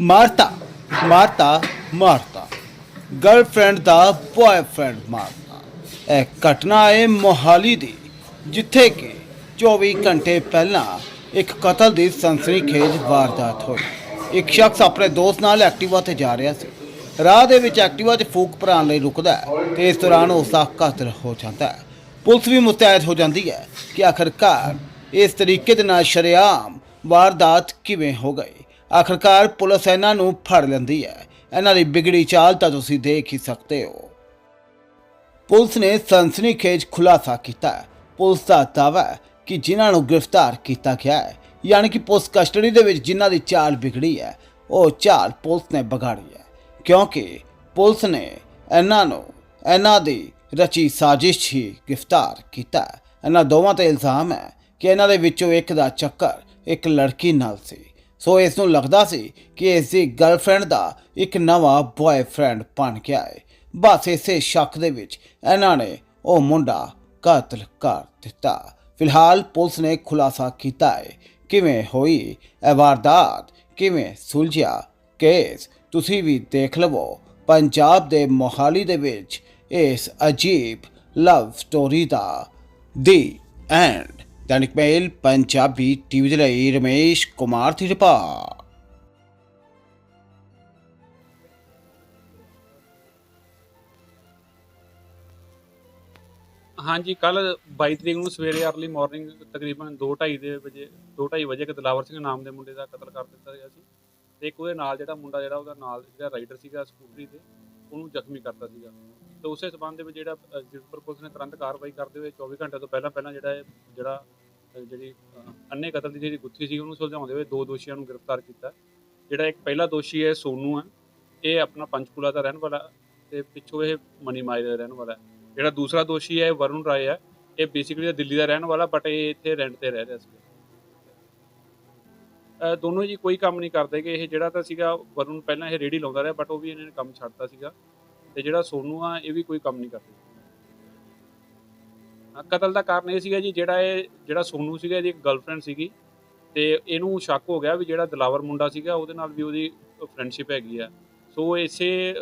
ਮਾਰਤਾ ਮਾਰਤਾ ਮਾਰਤਾ। ਗਰਲਫ੍ਰੈਂਡ ਦਾ ਬॉयਫ੍ਰੈਂਡ ਮਾਰਤਾ। ਇਹ ਘਟਨਾ ਹੈ ਮੋਹਾਲੀ ਦੀ, ਜਿੱਥੇ ਕਿ 24 ਘੰਟੇ ਪਹਿਲਾਂ ਇੱਕ ਕਤਲ ਦੀ ਸਨਸਨੀਖੇਜ ਵਾਰਦਾਤ ਹੋਈ। ਇੱਕ ਸ਼ਖਸ ਆਪਣੇ ਦੋਸਤ ਨਾਲ ਐਕਟਿਵਾ ਤੇ ਜਾ ਰਿਹਾ ਸੀ। ਰਾਹ ਦੇ ਵਿੱਚ ਐਕਟਿਵਾ 'ਚ ਫੂਕ ਭਰਾਉਣ ਲਈ ਰੁਕਦਾ ਹੈ ਤੇ ਇਸ ਦੌਰਾਨ ਉਸ ਦਾ ਕਤਲ ਹੋ ਜਾਂਦਾ ਹੈ। ਪੁਲਿਸ ਵੀ ਮੁਸਤੈਦ ਹੋ ਜਾਂਦੀ ਹੈ ਕਿ ਆਖਰਕਾਰ ਇਸ ਤਰੀਕੇ ਦੇ ਨਾਲ ਸ਼ਰੇਆਮ ਵਾਰਦਾਤ ਕਿਵੇਂ ਹੋ ਗਈ। ਆਖਰਕਾਰ ਪੁਲਿਸ ਇਹਨਾਂ ਨੂੰ ਫੜ ਲੈਂਦੀ ਹੈ। ਇਹਨਾਂ ਦੀ ਵਿਗੜੀ ਚਾਲ ਤਾਂ ਤੁਸੀਂ ਦੇਖ ਹੀ ਸਕਦੇ ਹੋ। ਪੁਲਿਸ ਨੇ ਸਨਸਨੀਖੇਜ ਖੁਲਾਸਾ ਕੀਤਾ ਪੁਲਿਸ ਦਾ ਦਾਅਵਾ ਕਿ ਜਿਨ੍ਹਾਂ ਨੂੰ ਗ੍ਰਿਫਤਾਰ ਕੀਤਾ ਗਿਆ ਹੈ, ਯਾਨੀ ਕਿ ਪੁਲਿਸ ਕਸਟਡੀ ਦੇ ਵਿੱਚ ਜਿਨ੍ਹਾਂ ਦੀ ਚਾਲ ਵਿਗੜੀ ਹੈ, ਉਹ ਚਾਲ ਪੁਲਿਸ ਨੇ ਵਿਗਾੜੀ ਹੈ। ਕਿਉਂਕਿ ਪੁਲਿਸ ਨੇ ਇਹਨਾਂ ਨੂੰ ਇਹਨਾਂ ਦੀ ਰਚੀ ਸਾਜ਼ਿਸ਼ ਹੀ ਗ੍ਰਿਫਤਾਰ ਕੀਤਾ ਇਹਨਾਂ ਦੋਵਾਂ ਤੇ ਇਲਜ਼ਾਮ ਹੈ ਕਿ ਇਹਨਾਂ ਦੇ ਵਿੱਚੋਂ ਇੱਕ ਦਾ ਚੱਕਰ ਇੱਕ ਲੜਕੀ ਨਾਲ ਸੀ। ਸੋ ਇਸ ਨੂੰ ਲੱਗਦਾ ਸੀ ਕਿ ਇਸ ਦੀ ਗਰਲਫ੍ਰੈਂਡ ਦਾ ਇੱਕ ਨਵਾਂ ਬॉयਫ੍ਰੈਂਡ ਬਣ ਗਿਆ ਹੈ ਬਸ ਇਸੇ ਸ਼ੱਕ ਦੇ ਵਿੱਚ ਇਹਨਾਂ ਨੇ ਉਹ ਮੁੰਡਾ ਕਤਲ ਕਰ ਦਿੱਤਾ। ਫਿਲਹਾਲ ਪੁਲਿਸ ਨੇ ਖੁਲਾਸਾ ਕੀਤਾ ਹੈ ਕਿਵੇਂ ਹੋਈ ਇਹ ਵਾਰਦਾਤ? ਕਿਵੇਂ ਸੁਲਝਿਆ? ਕੇਸ ਤੁਸੀਂ ਵੀ ਦੇਖ ਲਵੋ। ਪੰਜਾਬ ਦੇ ਮੋਹਾਲੀ ਦੇ ਵਿੱਚ ਇਸ ਅਜੀਬ ਲਵ ਸਟੋਰੀ ਦਾ ਦੀ end Dainik mail, Punjabi TV ਦੇ ਲਈ ਰਮੇਸ਼ ਕੁਮਾਰ ਦੀ ਰਿਪੋਰਟ। ਹਾਂਜੀ ਕੱਲ 22 ਤਰੀਕ ਨੂੰ ਸਵੇਰੇ ਅਰਲੀ ਮਾਰਨਿੰਗ ਤਕਰੀਬਨ 2:30 ਦੇ ਵਜੇ 2:30 ਵਜੇ ਇੱਕ ਦਲਾਵਰ ਸਿੰਘ ਨਾਮ ਦੇ ਮੁੰਡੇ ਦਾ ਕਤਲ ਕਰ ਦਿੱਤਾ ਗਿਆ ਸੀ। ਤੇ ਇੱਕ ਉਹਦੇ ਨਾਲ ਜਿਹੜਾ ਮੁੰਡਾ ਜਿਹੜਾ ਉਹਦਾ ਨਾਲ ਜਿਹੜਾ ਰਾਈਡਰ ਸੀਗਾ ਸਕੂਟਰੀ ਤੇ ਉਹਨੂੰ ਜ਼ਖਮੀ ਕਰਤਾ ਸੀਗਾ। ਤੇ ਉਸੇ ਸਬੰਧ ਦੇ ਵਿੱਚ ਜਿਹੜਾ ਅ, ਜੀਰਕਪੁਰ ਪੁਲਿਸ ਨੇ ਤੁਰੰਤ ਕਾਰਵਾਈ ਕਰਦੇ ਹੋਏ 24 ਘੰਟੇ ਤੋਂ ਪਹਿਲਾਂ ਪਹਿਲਾਂ ਜਿਹੜਾ ਇਹ ਜਿਹੜਾ ਅ, ਜਿਹੜੀ ਅ, ਅੰਨੇ ਕਤਲ ਦੀ ਜਿਹੜੀ ਗੁੱਥੀ ਸੀ ਉਹਨੂੰ ਸੁਲਝਾਉਂਦੇ ਹੋਏ ਦੋ ਦੋਸ਼ੀਆਂ ਨੂੰ ਗ੍ਰਿਫਤਾਰ ਕੀਤਾ। ਜਿਹੜਾ ਇੱਕ ਪਹਿਲਾ ਦੋਸ਼ੀ ਹੈ ਸੋਨੂ ਹੈ। ਇਹ ਆਪਣਾ ਪੰਚਕੂਲਾ ਦਾ ਰਹਿਣ ਵਾਲਾ ਤੇ ਪਿੱਛੋਂ ਇਹ ਮਨੀ ਮਾਈ ਦਾ ਰਹਿਣ ਵਾਲਾ ਹੈ। ਜਿਹੜਾ ਦੂਸਰਾ ਦੋਸ਼ੀ ਹੈ ਇਹ ਵਰੁਣ ਰਾਏ ਹੈ। ਇਹ ਬੇਸਿਕਲੀ ਦਿੱਲੀ ਦਾ ਰਹਿਣ ਵਾਲਾ ਬਟ ਇਹ ਇੱਥੇ ਰੈਂਟ ਤੇ ਰਹਿ ਰਿਹਾ ਸੀ ਦੋਨੋਂ ਜੀ ਕੋਈ ਕੰਮ ਨਹੀਂ ਕਰਦੇ ਕਿ ਇਹ ਜਿਹੜਾ ਤਾਂ ਸੀਗਾ, ਵਰੁਣ ਪਹਿਲਾਂ ਇਹ ਰੇੜੀ ਲਾਉਂਦਾ ਰਿਹਾ ਬਟ ਉਹ ਵੀ ਇਹਨਾਂ ਨੇ ਕੰਮ ਛੱਡਤਾ ਸੀਗਾ। ਤੇ ਜਿਹੜਾ ਸੋਨੂ ਆ, ਇਹ ਵੀ ਕੋਈ ਕੰਮ ਨਹੀਂ ਕਰਦਾ। ਕਤਲ ਦਾ ਕਾਰਨ ਇਹ ਸੀਗਾ ਜੀ, ਜਿਹੜਾ ਇਹ, ਜਿਹੜਾ ਸੋਨੂ ਸੀਗਾ, ਇਹਦੀ ਇੱਕ ਗਰਲਫ੍ਰੈਂਡ ਸੀਗੀ। ਤੇ ਇਹਨੂੰ ਸ਼ੱਕ ਹੋ ਗਿਆ ਵੀ ਜਿਹੜਾ ਦਲਾਵਰ ਮੁੰਡਾ ਸੀਗਾ, ਉਹਦੇ ਨਾਲ ਵੀ ਉਹਦੀ ਫਰੈਂਡਸ਼ਿਪ ਹੈਗੀ ਆ। ਸੋ ਇਸੇ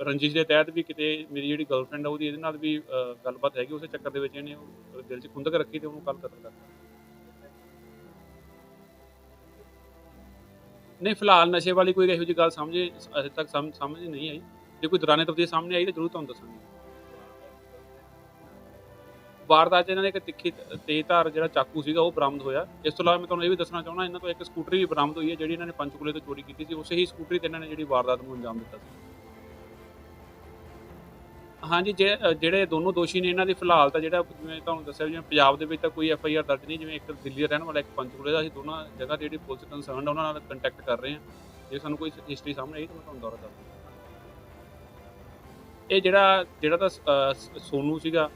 ਰੰਜਿਸ਼ ਦੇ ਤਹਿਤ ਵੀ ਕਿਤੇ ਮੇਰੀ ਜਿਹੜੀ ਗਰਲਫ੍ਰੈਂਡ ਆ, ਉਹਦੀ ਇਹਦੇ ਨਾਲ ਵੀ ਗੱਲਬਾਤ ਹੈਗੀ, ਉਸੇ ਚੱਕਰ ਦੇ ਵਿੱਚ ਇਹਨੇ ਦਿਲ 'ਚ ਖੁੰਦਕ ਰੱਖੀ ਤੇ ਉਹਨੂੰ ਕੱਲ ਕਤਲ ਕਰਤਾ। ਨਹੀਂ, ਫਿਲਹਾਲ ਨਸ਼ੇ ਵਾਲੀ ਕੋਈ ਇਹੋ ਜਿਹੀ ਗੱਲ ਸਮਝੇ, ਅਜੇ ਤੱਕ ਸਮ- ਸਮਝ ਨਹੀਂ ਆਈ। ਜੇ ਕੋਈ ਦੌਰਾਨੇ ਤਫਤੀਸ਼ ਸਾਹਮਣੇ ਆਈ ਤਾਂ ਜ਼ਰੂਰ ਤੁਹਾਨੂੰ ਦੱਸਾਂਗੇ। ਵਾਰਦਾਤ 'ਚ ਇਹਨਾਂ ਨੇ ਇੱਕ ਤਿੱਖੀ ਤੇਜ਼ਧਾਰ ਜਿਹੜਾ ਚਾਕੂ ਸੀਗਾ ਉਹ ਬਰਾਮਦ ਹੋਇਆ। ਇਸ ਤੋਂ ਇਲਾਵਾ ਮੈਂ ਤੁਹਾਨੂੰ ਇਹ ਵੀ ਦੱਸਣਾ ਚਾਹੁੰਦਾ, ਇਹਨਾਂ ਤੋਂ ਇੱਕ ਸਕੂਟਰੀ ਵੀ ਬਰਾਮਦ ਹੋਈ ਹੈ, ਜਿਹੜੀ ਇਹਨਾਂ ਨੇ ਪੰਚਕੂਲੇ ਤੋਂ ਚੋਰੀ ਕੀਤੀ ਸੀ। ਉਸੇ ਹੀ ਸਕੂਟਰੀ ਤੇ ਇਹਨਾਂ ਨੇ ਜਿਹੜੀ ਵਾਰਦਾਤ ਨੂੰ ਅੰਜਾਮ ਦਿੱਤਾ ਸੀ। ਹਾਂਜੀ ਜੇ ਜਿਹੜੇ ਦੋਨੋਂ ਦੋਸ਼ੀ ਨੇ ਇਹਨਾਂ ਦੀ ਫਿਲਹਾਲ ਤਾਂ ਜਿਹੜਾ ਜਿਵੇਂ ਤੁਹਾਨੂੰ ਦੱਸਿਆ ਜਿਵੇਂ ਪੰਜਾਬ ਦੇ ਵਿੱਚ ਤਾਂ ਕੋਈ ਐਫ ਆਈ ਆਰ ਦਰਜ ਨਹੀਂ ਜਿਵੇਂ ਇੱਕ ਦਿੱਲੀ ਦਾ ਰਹਿਣ ਵਾਲਾ ਇੱਕ ਪੰਚਕੂਲੇ ਦਾ ਅਸੀਂ ਦੋਨਾਂ ਜਗ੍ਹਾ ਤੇ ਜਿਹੜੀ ਪੁਲਿਸ ਕੰਸਰਨਡ ਉਹਨਾਂ ਨਾਲ ਕੰਟੈਕਟ ਕਰ ਰਹੇ ਹਾਂ। ਜੇ ਸਾਨੂੰ ਕੋਈ ਹਿਸਟਰੀ ਸਾਹਮਣੇ ਆਈ ਤਾਂ ਮੈਂ ਤੁਹਾਨੂੰ ਦੌਰਾ ਦੱਸ ਇਹ ਜਿਹੜਾ ਜਿਹੜਾ ਤਾਂ ਅ, ਸੋਨੂ ਸੀਗਾ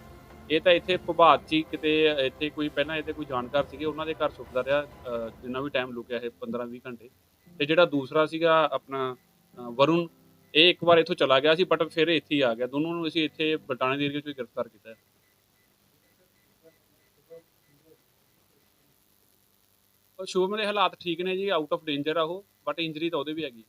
ਇਹ ਤਾਂ ਇੱਥੇ ਪ੍ਰਭਾਤ ਚ ਕਿਤੇ ਇੱਥੇ ਕੋਈ ਪਹਿਲਾਂ ਇੱਥੇ ਕੋਈ ਜਾਣਕਾਰ ਸੀਗੇ ਉਹਨਾਂ ਦੇ ਘਰ ਸੁੱਟਦਾ ਰਿਹਾ ਜਿੰਨਾ ਵੀ ਟਾਈਮ ਲੁਕਿਆ ਇਹ 15 20 ਘੰਟੇ। ਤੇ ਜਿਹੜਾ ਦੂਸਰਾ ਸੀਗਾ ਆਪਣਾ ਵਰੁਣ ਇਹ ਇੱਕ ਵਾਰ ਇੱਥੋਂ ਚਲਾ ਗਿਆ ਸੀ ਬਟ ਫਿਰ ਇੱਥੇ ਹੀ ਆ ਗਿਆ ਦੋਨੋਂ ਨੂੰ ਅਸੀਂ ਇੱਥੇ ਬਟਾਣੇ ਦੇ ਏਰੀਆ ਚੋਂ ਹੀ ਗ੍ਰਿਫਤਾਰ ਕੀਤਾ ਹੈ। ਉਹ ਸ਼ੁਭਮ ਦੇ ਹਾਲਾਤ ਠੀਕ ਨੇ ਜੀ ਆਊਟ ਆਫ ਡੇਂਜਰ ਆ ਉਹ ਬਟ ਇੰਜਰੀ ਤਾਂ ਉਹਦੇ ਵੀ ਹੈਗੀ